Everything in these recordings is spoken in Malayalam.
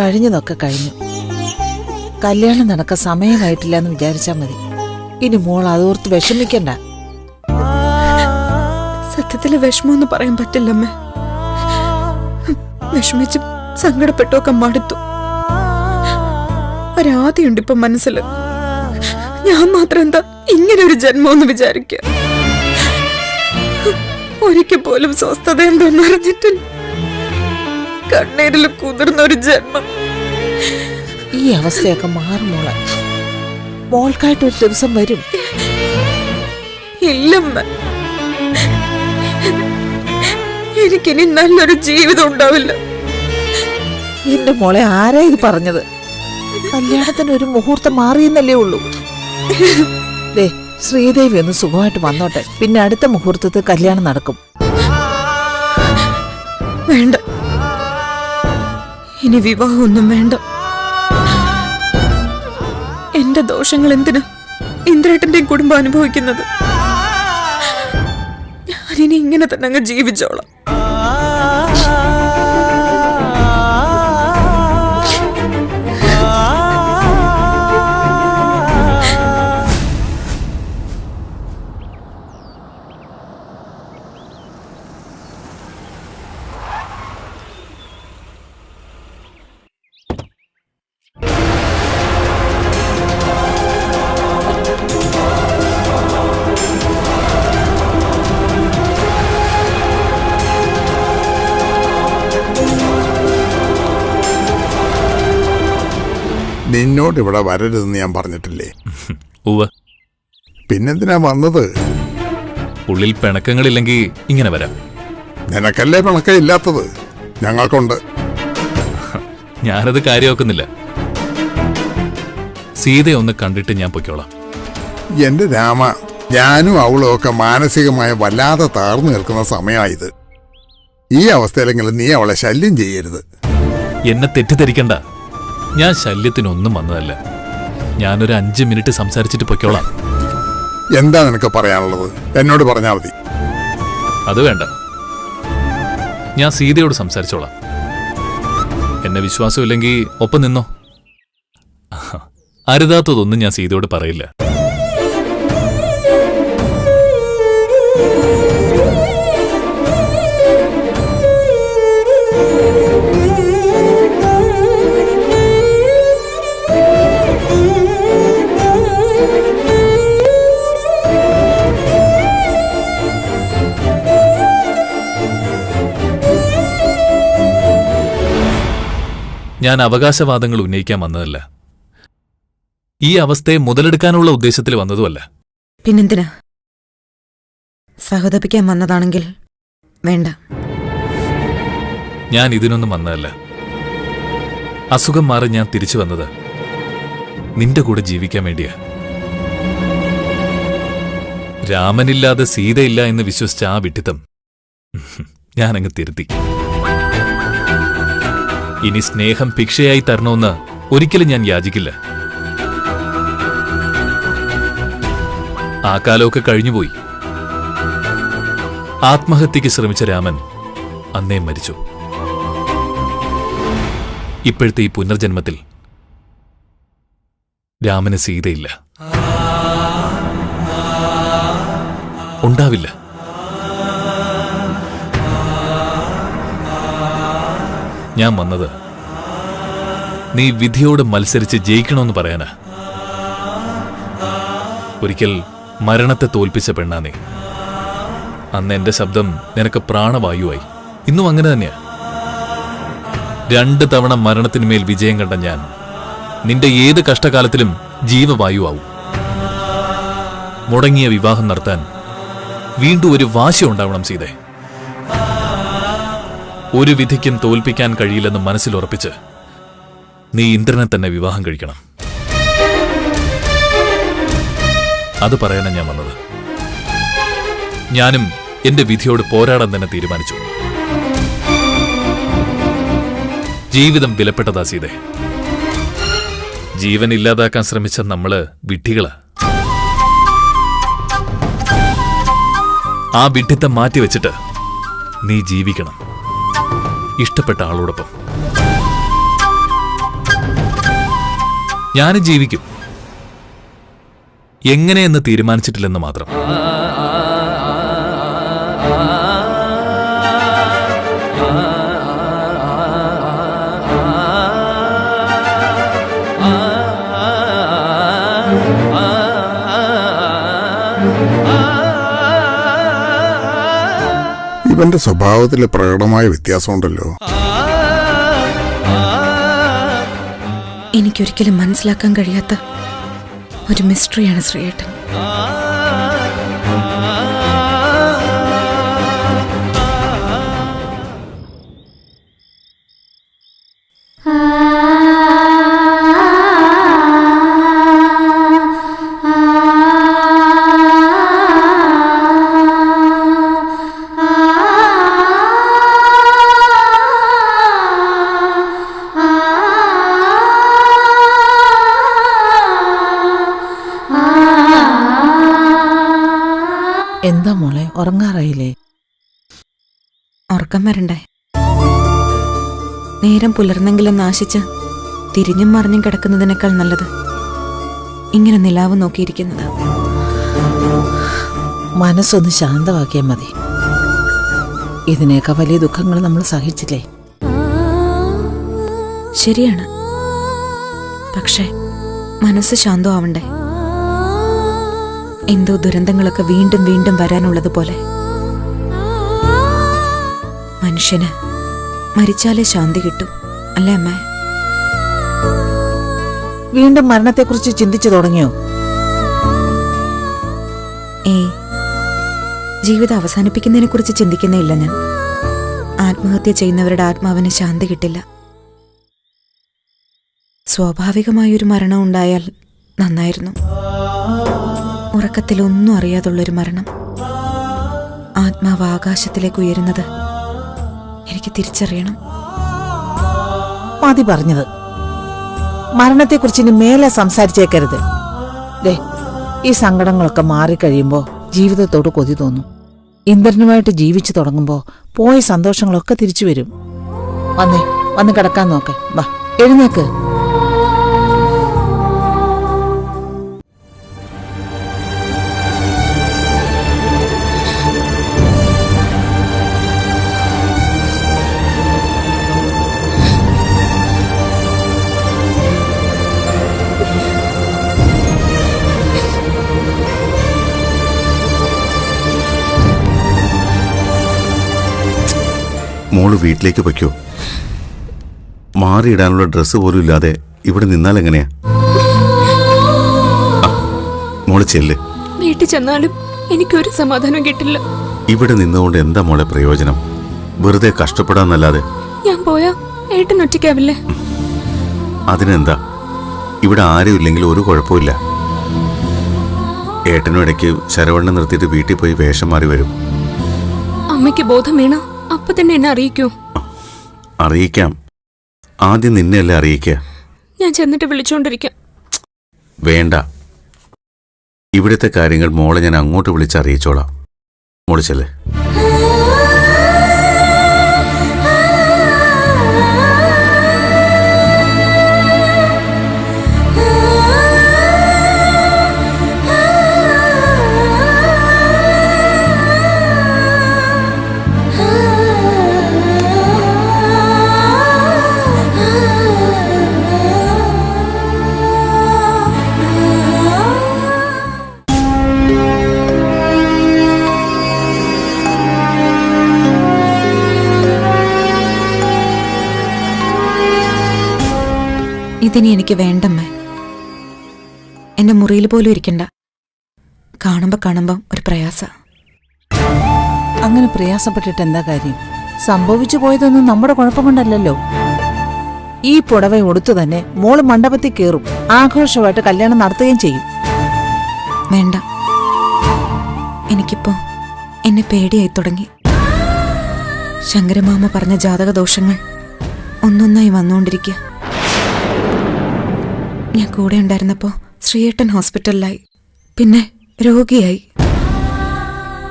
കഴിഞ്ഞതൊക്കെ കഴിഞ്ഞു. കല്യാണം നടക്ക സമയമായിട്ടില്ല എന്ന് വിചാരിച്ചാൽ മതി. ഇനി മോൾ അതോർത്ത് വിഷമിക്കണ്ട. സത്യത്തിൽ വിഷമമൊന്നും പറയാൻ പറ്റില്ല പറ്റില്ലമ്മേ. വിഷമിച്ച് സങ്കടപ്പെട്ടൊക്കെ മടുത്തു. ഒരാദ്യമുണ്ട് ഇപ്പൊ മനസ്സിൽ ഞാൻ മാത്രം എന്താ ഇങ്ങനെ ഒരു ജന്മമെന്ന് വിചാരിക്കുക ഒരിക്കൽ പോലും സ്വസ്ഥത എന്തോന്ന് അറിഞ്ഞിട്ടില്ല. കണ്ണീരിൽ കുതിർന്ന ഒരു ജന്മം. ഈ അവസ്ഥയൊക്കെ മാറും മോളെ. മോൾക്കായിട്ടൊരു ദിവസം വരും. ഇല്ലമ്മ എനിക്കിനി നല്ലൊരു ജീവിതം ഉണ്ടാവില്ല. എന്റെ മോളെ ആരാ ഇത് പറഞ്ഞത്? കല്യാണത്തിന് ഒരു മുഹൂർത്തം മാറിയെന്നല്ലേ ഉള്ളൂ. ദേ ശ്രീദേവി ഒന്ന് സുഖമായിട്ട് വന്നോട്ടെ. പിന്നെ അടുത്ത മുഹൂർത്തത്തിൽ കല്യാണം നടക്കും. വേണ്ട. ഇനി വിവാഹമൊന്നും വേണ്ട. എന്റെ ദോഷങ്ങൾ എന്തിന് ഇന്ദ്രേട്ടന്റെയും കുടുംബം അനുഭവിക്കുന്നത്? ഞാനിനി ഇങ്ങനെ തന്നെ അങ്ങ് ജീവിച്ചോളാം. നിന്നോട് ഇവിടെ വരരുതെന്ന് ഞാൻ പറഞ്ഞിട്ടില്ലേ? ഉവ്വ്. പിന്നെന്തിനാ വന്നത്? ഉള്ളിൽ പിണക്കങ്ങളില്ലെങ്കിൽ ഇങ്ങനെ വരാം. നിനക്കല്ലേ പിണക്കം ഇല്ലാത്തത് ഞങ്ങൾക്കുണ്ട്. ഞാനത് കാര്യമാക്കുന്നില്ല. സീതയൊന്ന് കണ്ടിട്ട് ഞാൻ പൊയ്ക്കോളാം. എന്റെ രാമ ഞാനും അവളും ഒക്കെ മാനസികമായി വല്ലാതെ താർന്നു നിൽക്കുന്ന സമയമായത് ഈ അവസ്ഥയിലെങ്കിലും നീ അവളെ ശല്യം ചെയ്യരുത്. എന്നെ തെറ്റിദ്ധരിക്കണ്ട. ഞാൻ ശല്യത്തിനൊന്നും വന്നതല്ല. ഞാനൊരു അഞ്ച് മിനിറ്റ് സംസാരിച്ചിട്ട് പൊയ്ക്കോളാം. എന്താ നിനക്ക് പറയാനുള്ളത്? എന്നോട് പറഞ്ഞാൽ മതി. അത് വേണ്ട. ഞാൻ സീതയോട് സംസാരിച്ചോളാം. എന്നെ വിശ്വാസമില്ലെങ്കിൽ ഒപ്പം നിന്നോ? അരുതാത്തതൊന്നും ഞാൻ സീതയോട് പറയില്ല. ഞാൻ അവകാശവാദങ്ങൾ ഉന്നയിക്കാൻ വന്നതല്ല. ഈ അവസ്ഥയെ മുതലെടുക്കാനുള്ള ഉദ്ദേശത്തിൽ വന്നതുമല്ല. പിന്നെന്തിനാ? സഹതപിക്കാൻ വന്നതാണെങ്കിൽ വേണ്ട. ഞാൻ ഇതിനൊന്നും വന്നതല്ല. അസുഖം മാറി ഞാൻ തിരിച്ചു വന്നത് നിന്റെ കൂടെ ജീവിക്കാൻ വേണ്ടിയാ. രാമനില്ലാതെ സീതയില്ല എന്ന് വിശ്വസിച്ച ആ വിട്ടിത്തം ഞാനങ്ങ് തിരുത്തി. ഇനി സ്നേഹം ഭിക്ഷയായി തരണമെന്ന് ഒരിക്കലും ഞാൻ യാചിക്കില്ല. ആ കാലമൊക്കെ കഴിഞ്ഞുപോയി. ആത്മഹത്യക്ക് ശ്രമിച്ച രാമൻ അന്നേ മരിച്ചു. ഇപ്പോഴത്തെ ഈ പുനർജന്മത്തിൽ രാമന് സീതയില്ല. ഉണ്ടാവില്ല. ഞാൻ വന്നത്. നീ വിധിയോട് മത്സരിച്ച് ജയിക്കണമെന്ന് പറയാനാ. ഒരിക്കൽ മരണത്തെ തോൽപ്പിച്ച പെണ്ണാ നീ. അന്ന് എന്റെ ശബ്ദം നിനക്ക് പ്രാണവായുവായി. ഇന്നും അങ്ങനെ തന്നെയാ. രണ്ട് തവണ മരണത്തിന്മേൽ വിജയം കണ്ട ഞാൻ നിന്റെ ഏത് കഷ്ടകാലത്തിലും ജീവവായുവാവും. മുടങ്ങിയ വിവാഹം നടത്താൻ വീണ്ടും ഒരു വാശി ഉണ്ടാവണം സീതേ. ഒരു വിധിക്കും തോൽപ്പിക്കാൻ കഴിയില്ലെന്ന് മനസ്സിലുറപ്പിച്ച് നീ ഇന്ദ്രനെ തന്നെ വിവാഹം കഴിക്കണം. അത് പറയാനാണ് ഞാൻ വന്നത്. ഞാനും എന്റെ വിധിയോട് പോരാടാൻ തന്നെ തീരുമാനിച്ചു. ജീവിതം വിലപ്പെട്ടതാ സീതെ. ജീവൻ ഇല്ലാതാക്കാൻ ശ്രമിച്ച നമ്മൾ വിഡ്ഢികളാ. ആ വിഡ്ഢിത്തം മാറ്റിവെച്ചിട്ട് നീ ജീവിക്കണം. ഇഷ്ടപ്പെട്ട ആളോടൊപ്പം. ഞാൻ ജീവിക്കും. എങ്ങനെയെന്ന് തീരുമാനിച്ചിട്ടില്ലെന്ന് മാത്രം. ഇവന്റെ സ്വഭാവത്തിലെ പ്രകടമായ വ്യത്യാസമുണ്ടല്ലോ. എനിക്കൊരിക്കലും മനസ്സിലാക്കാൻ കഴിയാത്ത ഒരു മിസ്റ്ററിയാണ് ശ്രീയേട്ടൻ. എന്താ മോളെ? ഉറങ്ങാറായില്ലേ? ഉറക്കം വരണ്ടേ. നേരം പുലർന്നെങ്കിലും നാശിച്ച് തിരിഞ്ഞും മറിഞ്ഞും കിടക്കുന്നതിനേക്കാൾ നല്ലത് ഇങ്ങനെ നിലാവ് നോക്കിയിരിക്കുന്നത്. മനസ്സൊന്ന് ശാന്തമാക്കിയാൽ മതി. ഇതിനേക്കാൾ വലിയ ദുഃഖങ്ങൾ നമ്മൾ സഹിച്ചില്ലേ? ശരിയാണ്. പക്ഷേ മനസ്സ് ശാന്തമാവണ്ടേ? എന്തോ ദുരന്തങ്ങളൊക്കെ വീണ്ടും വീണ്ടും വരാനുള്ളതുപോലെ. മനുഷ്യന് മരിച്ചാലേ ശാന്തി കിട്ടൂ അല്ലേ അമ്മ? വീണ്ടും മരണത്തെക്കുറിച്ച് ചിന്തിച്ചു തുടങ്ങിയോ? ഏ ജീവിതം അവസാനിപ്പിക്കുന്നതിനെ കുറിച്ച് ചിന്തിക്കുന്നേയില്ല ഞാൻ. ആത്മഹത്യ ചെയ്യുന്നവരുടെ ആത്മാവിന് ശാന്തി കിട്ടില്ല. സ്വാഭാവികമായൊരു മരണം ഉണ്ടായാൽ നന്നായിരുന്നു. ഉറക്കത്തിലൊന്നും അറിയാതുള്ളൊരു മരണം. ആത്മാവ് ആകാശത്തിലേക്ക് ഉയരുന്നത് എനിക്ക് തിരിച്ചറിയണം. മതി പറഞ്ഞത്. മരണത്തെക്കുറിച്ച് ഇനി മേലെ സംസാരിച്ചേക്കരുത്. ദേ ഈ സങ്കടങ്ങളൊക്കെ മാറിക്കഴിയുമ്പോൾ ജീവിതത്തോട് കൊതി തോന്നും. ഇന്ദ്രനുമായിട്ട് ജീവിച്ചു തുടങ്ങുമ്പോൾ പോയ സന്തോഷങ്ങളൊക്കെ തിരിച്ചു വരും. വന്നേ വന്ന് കിടക്കാൻ നോക്കേ. വാ എഴുന്നേക്ക്. മോൾ വീട്ടിലേക്ക് പൊയ്ക്കോ. മാറിയിടാനുള്ള ഡ്രസ്സ് പോലും ഇല്ലാതെ ഇവിടെ നിന്നാൽ എങ്ങനെയാ? മോൾ ചെല്ല്. വീട്ടിൽ ചെന്നാലും എനിക്കൊരു സമാധാനം കിട്ടില്ല. ഇവിടെ നിന്നുകൊണ്ട് എന്താ മോളെ പ്രയോജനം? വെറുതെ കഷ്ടപ്പെടാന്നല്ലാതെ. ഞാൻ പോയാ ഏട്ടൻ ഒറ്റയ്ക്കാവില്ലേ? അതിനെന്താ? ഇവിടെ ആരും ഇല്ലെങ്കിൽ ഒരു കുഴപ്പമില്ല ഏട്ടനും ഇടയ്ക്ക് ശരവണ്ണ നിർത്തിയിട്ട് വീട്ടിൽ പോയി വേഷം മാറി വരും. അമ്മയ്ക്ക് ബോധം വീണ? അപ്പൊ തന്നെ എന്നെ അറിയിക്കൂ. അറിയിക്കാം. ആദ്യം നിന്നെയല്ലേ അറിയിക്കുക? ഞാൻ ചെന്നിട്ട് വിളിച്ചോണ്ടിരിക്കാം. വേണ്ട. ഇവിടുത്തെ കാര്യങ്ങൾ മോളെ ഞാൻ അങ്ങോട്ട് വിളിച്ച് അറിയിച്ചോളാം ഇതിനി എനിക്ക് വേണ്ടമ്മേ. എന്റെ മുറിയിൽ പോലും ഇരിക്കണ്ട. കാണുമ്പോ കാണുമ്പം ഒരു പ്രയാസ. അങ്ങനെ പ്രയാസപ്പെട്ടിട്ട് എന്താ കാര്യം? സംഭവിച്ചു പോയതൊന്നും നമ്മുടെ കുഴപ്പം കൊണ്ടല്ലല്ലോ. ഈ പുടവ ഉടുത്തു തന്നെ മോൾ മണ്ഡപത്തിൽ കയറും ആഘോഷമായിട്ട് കല്യാണം നടത്തുകയും ചെയ്യും. വേണ്ട. എനിക്കിപ്പോ എന്നെ പേടിയായി തുടങ്ങി. ശങ്കരമാമ പറഞ്ഞ ജാതക ദോഷങ്ങൾ ഒന്നൊന്നായി വന്നുകൊണ്ടിരിക്കുക ഞാൻ കൂടെ ഉണ്ടായിരുന്നപ്പോ ശ്രീയേട്ടൻ ഹോസ്പിറ്റലിലായി. പിന്നെ രോഗിയായി.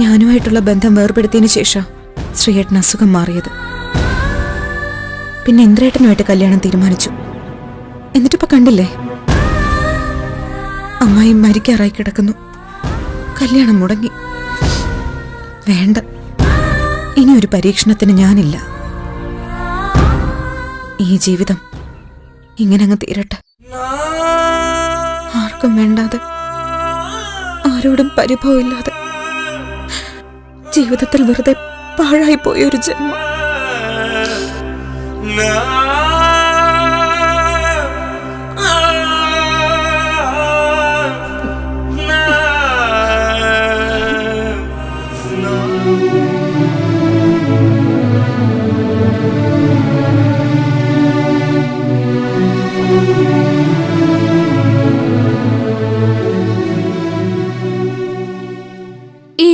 ഞാനുമായിട്ടുള്ള ബന്ധം വേർപെടുത്തിയതിനു ശേഷം ശ്രീയേട്ടൻ അസുഖം മാറിയത്. പിന്നെ ഇന്ദ്രേട്ടനുമായിട്ട് കല്യാണം തീരുമാനിച്ചു. എന്നിട്ടിപ്പോ കണ്ടില്ലേ? അമ്മായി മരിക്കാറായി കിടക്കുന്നു. കല്യാണം മുടങ്ങി. വേണ്ട. ഇനി ഒരു പരീക്ഷണത്തിന് ഞാനില്ല. ഈ ജീവിതം ഇങ്ങനെ അങ്ങ് തീരട്ടെ. ആർക്കും വേണ്ടാതെ ആരോടും പരിഭവമില്ലാതെ ജീവിതത്തിൽ വെറുതെ പാഴായി പോയൊരു ജന്മം.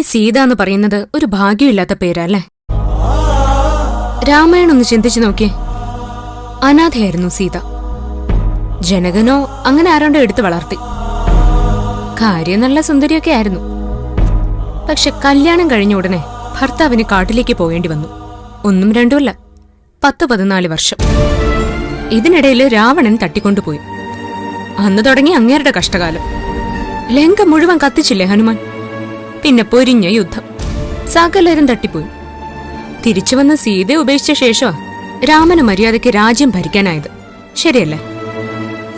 സീത എന്ന് പറയുന്നത് ഒരു ഭാഗ്യമില്ലാത്ത പേരല്ലേ? രാമായണം ഒന്ന് ചിന്തിച്ചു നോക്കിയേ അനാഥയായിരുന്നു സീത. ജനകനോ അങ്ങനെ ആരോണ്ടോ എടുത്തു വളർത്തി. കാര്യം നല്ല സുന്ദരിയൊക്കെ ആയിരുന്നു. പക്ഷെ കല്യാണം കഴിഞ്ഞ ഉടനെ ഭർത്താവിന് കാട്ടിലേക്ക് പോകേണ്ടി വന്നു. ഒന്നും രണ്ടുമല്ല പത്ത് പതിനാല് വർഷം. ഇതിനിടയിൽ രാവണൻ തട്ടിക്കൊണ്ടുപോയി. അന്ന് തുടങ്ങി അങ്ങേരുടെ കഷ്ടകാലം. ലങ്ക മുഴുവൻ കത്തിച്ചില്ലേ ഹനുമാൻ? പിന്നെ പൊരിഞ്ഞ യുദ്ധം. സകലരും തട്ടിപ്പോയി. തിരിച്ചു വന്ന സീതയെ ഉപേക്ഷിച്ച ശേഷം രാമന് മര്യാദയ്ക്ക് രാജ്യം ഭരിക്കാനായത്. ശരിയല്ലേ?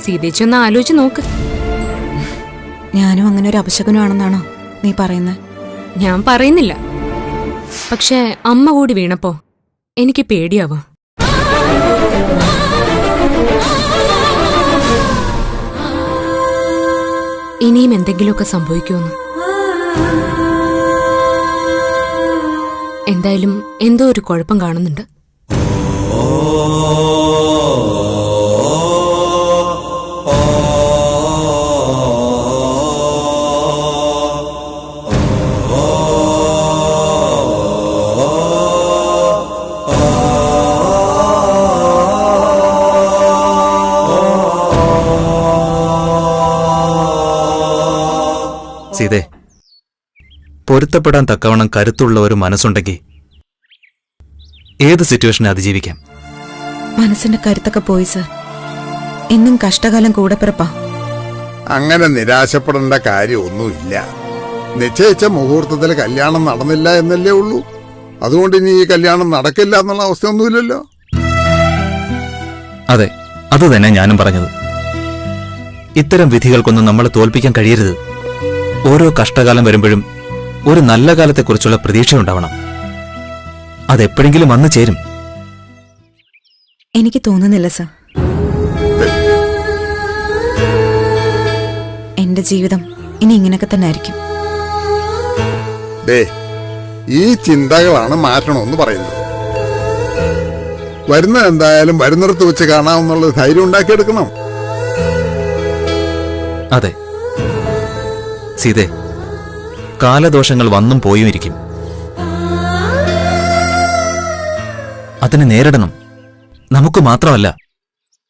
സീതേച്ചൊന്ന് ആലോചിച്ച് നോക്ക്. ഞാനും അങ്ങനെ ഒരു അപശകനാണെന്നാണോ നീ പറയുന്നത് ഞാൻ പറയുന്നില്ല. പക്ഷെ അമ്മ കൂടി വീണപ്പോ എനിക്ക് പേടിയാവാ. ഇനിയും എന്തെങ്കിലുമൊക്കെ സംഭവിക്കുമെന്ന് എന്തായാലും എന്തോ ഒരു കുഴപ്പം കാണുന്നുണ്ട്. സീതേ പൊരുത്തപ്പെടാൻ തക്കവണ്ണം കരുത്തുള്ള ഒരു മനസ്സുണ്ടെങ്കിൽ ഏത് സിറ്റുവേഷനെ അതിജീവിക്കാം? മനസ്സിന്റെ കരുത്തൊക്കെ പോയി സർ. എന്നും കഷ്ടകാലം കൂടെ പിറപ്പാ അങ്ങനെ നിരാശപ്പെടേണ്ട കാര്യമൊന്നുമില്ല. നിശ്ചയിച്ച മുഹൂർത്തത്തിൽ കല്യാണം നടന്നില്ല എന്നല്ലേ ഉള്ളൂ. അതുകൊണ്ട് ഇനി ഈ കല്യാണം നടക്കില്ല എന്നുള്ള അവസ്ഥയൊന്നുമില്ലല്ലോ. അതെ അത് തന്നെ ഞാനും പറഞ്ഞത്. ഇത്തരം വിധികൾക്കൊന്നും നമ്മളെ തോൽപ്പിക്കാൻ കഴിയരുത്. ഓരോ കഷ്ടകാലം വരുമ്പോഴും ഒരു നല്ല കാലത്തെക്കുറിച്ചുള്ള പ്രതീക്ഷയുണ്ടാവണം. അതെപ്പോഴെങ്കിലും വന്നു ചേരും. എനിക്ക് തോന്നുന്നില്ല സർ. എന്റെ ജീവിതം ഇനി ഇങ്ങനെയൊക്കെ തന്നെ ആയിരിക്കും. ദേ ഈ ചിന്തകളാണ് മാറ്റണമെന്ന് പറയുന്നത്. വരുന്ന എന്തായാലും വരുന്നിടത്ത് വെച്ച് കാണാമെന്നുള്ള ധൈര്യം ഉണ്ടാക്കിയെടുക്കണം. അതെ. സീതേ കാലദോഷങ്ങൾ വന്നും പോയും ഇരിക്കും. അതിനെ നേരിടണം. നമുക്ക് മാത്രമല്ല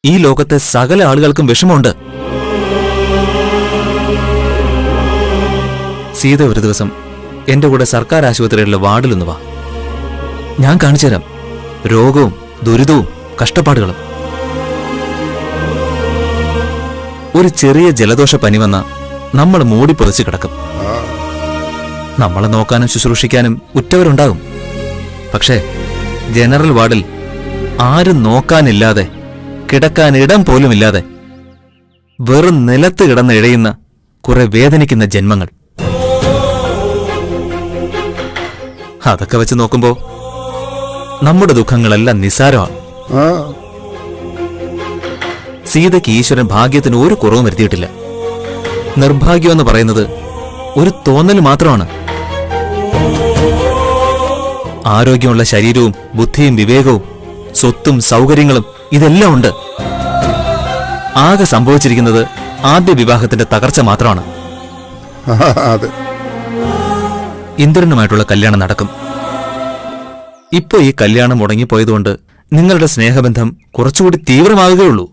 ഈ ലോകത്തെ സകല ആളുകൾക്കും വിഷമമുണ്ട്. സീത ഒരു ദിവസം എന്റെ കൂടെ സർക്കാർ ആശുപത്രികളിലെ വാർഡിലൊന്ന് വാ. ഞാൻ കാണിച്ചു തരാം. രോഗവും ദുരിതവും കഷ്ടപ്പാടുകളും. ഒരു ചെറിയ ജലദോഷ പനി വന്ന നമ്മൾ മൂടി പൊതിച്ചു കിടക്കും. നമ്മളെ നോക്കാനും ശുശ്രൂഷിക്കാനും ഉറ്റവരുണ്ടാകും. പക്ഷേ ജനറൽ വാർഡിൽ ആരും നോക്കാനില്ലാതെ കിടക്കാൻ ഇടം പോലുമില്ലാതെ വെറും നിലത്ത് കിടന്ന് ഇഴയുന്ന കുറെ വേദനിക്കുന്ന ജന്മങ്ങൾ. അതൊക്കെ വെച്ച് നോക്കുമ്പോ നമ്മുടെ ദുഃഖങ്ങളെല്ലാം നിസാരമാണ് ആ. സീതയ്ക്ക് ഈശ്വരൻ ഭാഗ്യത്തിന് ഒരു കുറവും വരുത്തിയിട്ടില്ല. നിർഭാഗ്യം എന്ന് പറയുന്നത് ഒരു തോന്നൽ മാത്രമാണ്. ആരോഗ്യമുള്ള ശരീരവും ബുദ്ധിയും വിവേകവും സ്വത്തും സൗകര്യങ്ങളും ഇതെല്ലാം ഉണ്ട്. ആകെ സംഭവിച്ചിരിക്കുന്നത് ആദ്യ വിവാഹത്തിന്റെ തകർച്ച മാത്രമാണ്. അതെ. ഇന്ദ്രനുമായിട്ടുള്ള കല്യാണം നടക്കും. ഇപ്പോ ഈ കല്യാണം മുടങ്ങിപ്പോയതുകൊണ്ട് നിങ്ങളുടെ സ്നേഹബന്ധം കുറച്ചുകൂടി തീവ്രമാവുകയുള്ളൂ